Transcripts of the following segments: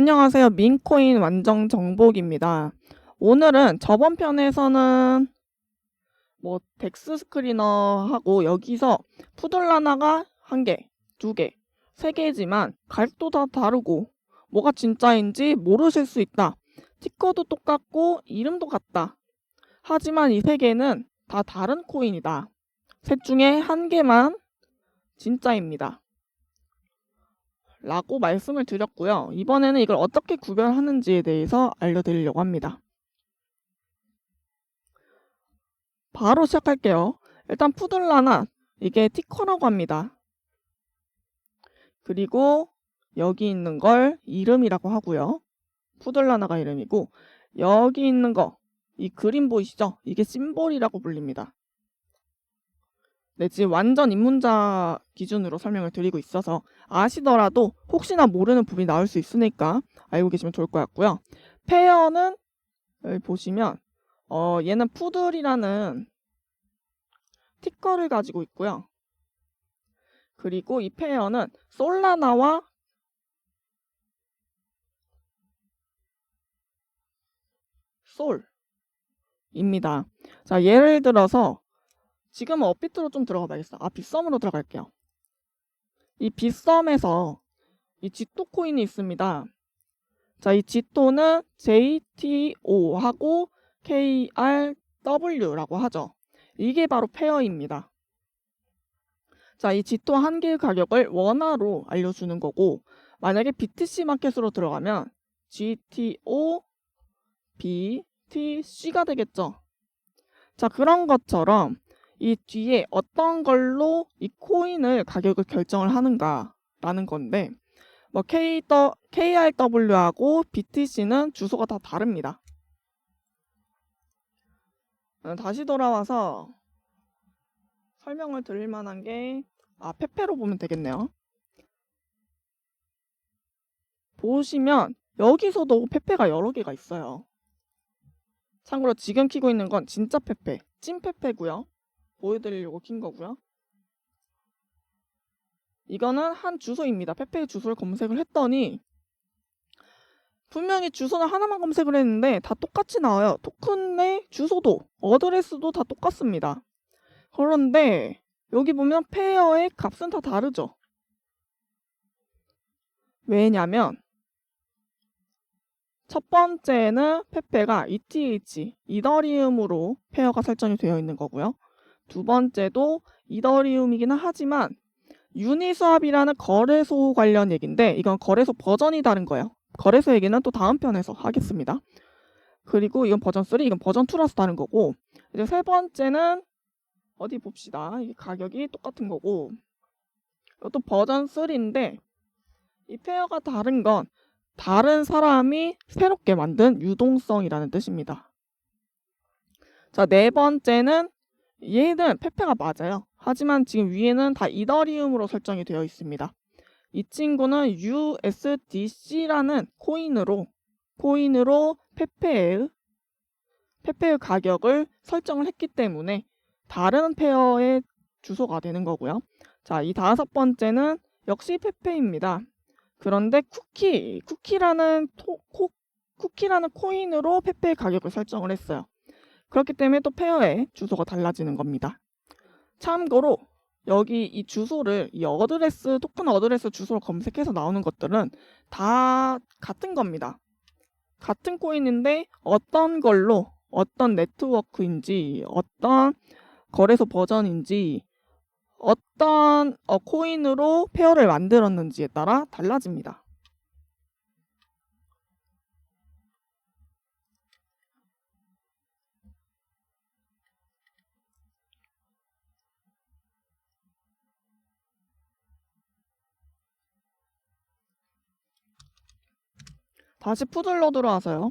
안녕하세요. 민코인 완정 정복입니다. 오늘은 저번 편에서는 뭐 덱스 스크리너 하고 여기서 푸들라나가 한 개, 두 개, 세 개지만 가격도 다 다르고 뭐가 진짜인지 모르실 수 있다. 티커도 똑같고 이름도 같다. 하지만 이 세 개는 다 다른 코인이다. 셋 중에 한 개만 진짜입니다. 라고 말씀을 드렸고요. 이번에는 이걸 어떻게 구별하는지에 대해서 알려드리려고 합니다. 바로 시작할게요. 일단 푸들라나 이게 티커라고 합니다. 그리고 여기 있는 걸 이름이라고 하고요. 푸들라나가 이름이고 여기 있는 거 이 그림 보이시죠? 이게 심볼이라고 불립니다. 네, 지금 완전 입문자 기준으로 설명을 드리고 있어서 아시더라도 혹시나 모르는 부분이 나올 수 있으니까 알고 계시면 좋을 것 같고요. 페어는 보시면 어, 얘는 푸들이라는 티커를 가지고 있고요. 그리고 이 페어는 솔라나와 솔입니다. 자, 예를 들어서 지금은 업비트로 좀 들어가 봐야겠어. 아, 빗썸으로 들어갈게요. 이 빗썸에서 이 지토 코인이 있습니다. 자, 이 지토는 JTO하고 KRW라고 하죠. 이게 바로 페어입니다. 자, 이 지토 한 개의 가격을 원화로 알려주는 거고, 만약에 BTC 마켓으로 들어가면 GTO, BTC가 되겠죠. 자, 그런 것처럼 이 뒤에 어떤 걸로 이 코인을 가격을 결정을 하는가라는 건데 뭐 K, KRW하고 BTC는 주소가 다 다릅니다. 어, 다시 돌아와서 설명을 드릴 만한 게 아, 페페로 보면 되겠네요. 보시면 여기서도 페페가 여러 개가 있어요. 참고로 지금 키고 있는 건 진짜 페페, 찐 페페고요. 보여드리려고 킨 거고요. 이거는 한 주소입니다. 페페의 주소를 검색을 했더니 분명히 주소는 하나만 검색을 했는데 다 똑같이 나와요. 토큰의 주소도 어드레스도 다 똑같습니다. 그런데 여기 보면 페어의 값은 다 다르죠. 왜냐면 첫 번째는 페페가 ETH, 이더리움으로 페어가 설정이 되어 있는 거고요. 두 번째도 이더리움이기는 하지만 유니스왑이라는 거래소 관련 얘기인데 이건 거래소 버전이 다른 거예요. 거래소 얘기는 또 다음 편에서 하겠습니다. 그리고 이건 버전 3, 이건 버전 2라서 다른 거고 이제 세 번째는 어디 봅시다. 이게 가격이 똑같은 거고 이것도 버전 3인데 이 페어가 다른 건 다른 사람이 새롭게 만든 유동성이라는 뜻입니다. 자, 네 번째는 얘는 페페가 맞아요. 하지만 지금 위에는 다 이더리움으로 설정이 되어 있습니다. 이 친구는 USDC라는 코인으로 코인으로 페페의 페페의 가격을 설정을 했기 때문에 다른 페어의 주소가 되는 거고요. 자, 이 다섯 번째는 역시 페페입니다. 그런데 쿠키, 쿠키라는 토, 코, 쿠키라는 코인으로 페페의 가격을 설정을 했어요. 그렇기 때문에 또 페어의 주소가 달라지는 겁니다. 참고로 여기 이 주소를 이 어드레스 토큰 어드레스 주소를 검색해서 나오는 것들은 다 같은 겁니다. 같은 코인인데 어떤 걸로 어떤 네트워크인지 어떤 거래소 버전인지 어떤 어, 코인으로 페어를 만들었는지에 따라 달라집니다. 다시 푸들로 들어와서요.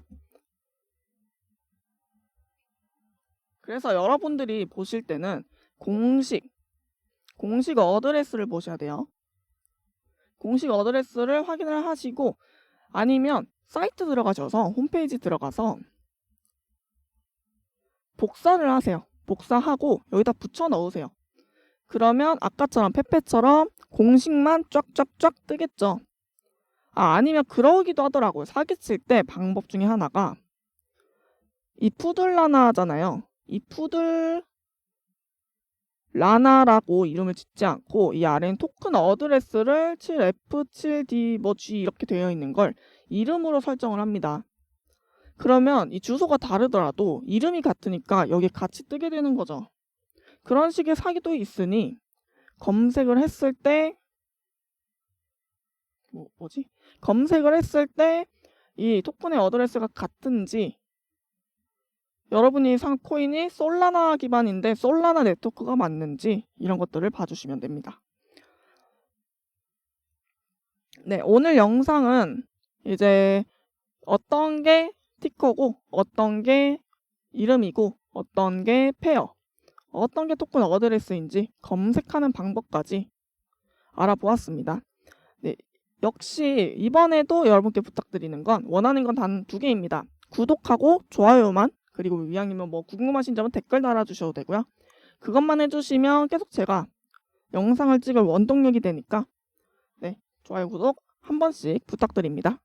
그래서 여러분들이 보실 때는 공식, 공식 어드레스를 보셔야 돼요. 공식 어드레스를 확인을 하시고 아니면 사이트 들어가셔서 홈페이지 들어가서 복사를 하세요. 복사하고 여기다 붙여 넣으세요. 그러면 아까처럼 페페처럼 공식만 쫙쫙쫙 뜨겠죠. 아, 아니면 그러기도 하더라고요. 사기칠 때 방법 중에 하나가 이 푸들라나잖아요. 이 푸들 라나라고 이름을 짓지 않고 이 아래는 토큰 어드레스를 7F, 7D, 뭐 G 이렇게 되어 있는 걸 이름으로 설정을 합니다. 그러면 이 주소가 다르더라도 이름이 같으니까 여기 같이 뜨게 되는 거죠. 그런 식의 사기도 있으니 검색을 했을 때 뭐, 뭐지? 검색을 했을 때 이 토큰의 어드레스가 같은지 여러분이 산 코인이 솔라나 기반인데 솔라나 네트워크가 맞는지 이런 것들을 봐주시면 됩니다. 네, 오늘 영상은 이제 어떤 게 티커고 어떤 게 이름이고 어떤 게 페어 어떤 게 토큰 어드레스인지 검색하는 방법까지 알아보았습니다. 네, 역시 이번에도 여러분께 부탁드리는 건 원하는 건 단 두 개입니다. 구독하고 좋아요만 그리고 이왕이면 뭐 궁금하신 점은 댓글 달아주셔도 되고요. 그것만 해주시면 계속 제가 영상을 찍을 원동력이 되니까 네 좋아요 구독 한 번씩 부탁드립니다.